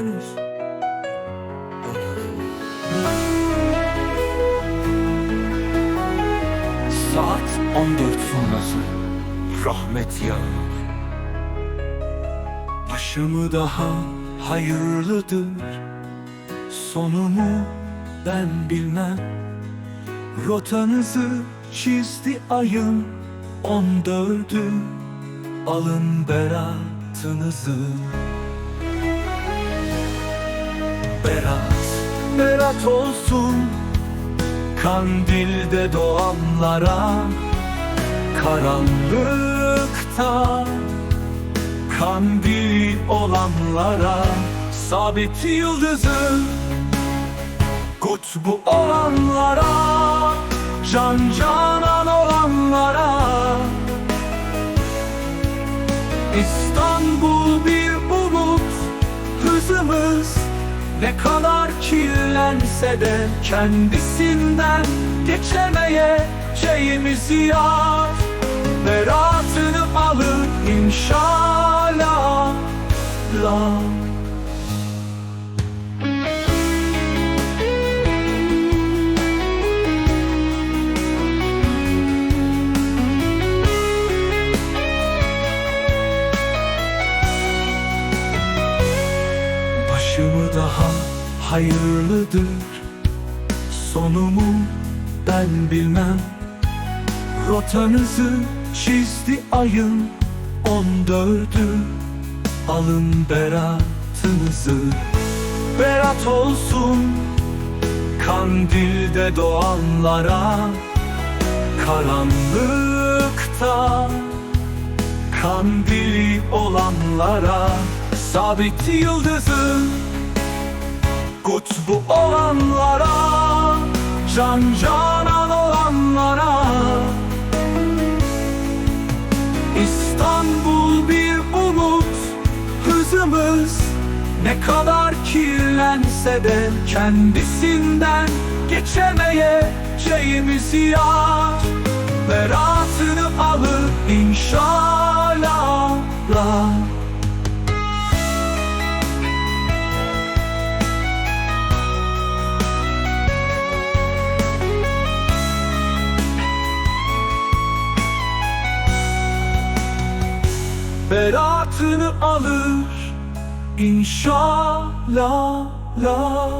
henüz Saat 14 sonrası. Rahmet yağar Başımı daha hayırlıdır. Sonumu ben bilmem. Rotanızı çizdi ayın on dördü. Alın beratınızı Berat, berat olsun. Kandilde doğanlara Karanlıkta. Kandil olanlara Sabit yıldızı. Kutbu olanlara Can canan olanlara. İstanbul ne kadar kirlense de Kendisinden geçemeyeceğimiz yar Beratını alır inşallah la. Başımı daha hayırlıdır. Sonumu ben bilmem. Rotanızı çizdi ayın on dördü. Alın beratınızı. Berat olsun Kandilde doğanlara. Karanlıkta Kandili olanlara. Sabit yıldızı Kutbu olanlara Can canan olanlara. İstanbul bir umut Hızımız ne kadar kirlense de Kendisinden geçemeyeceğimiz yar. Beratını alır inşallah Beratını alır inşallah la.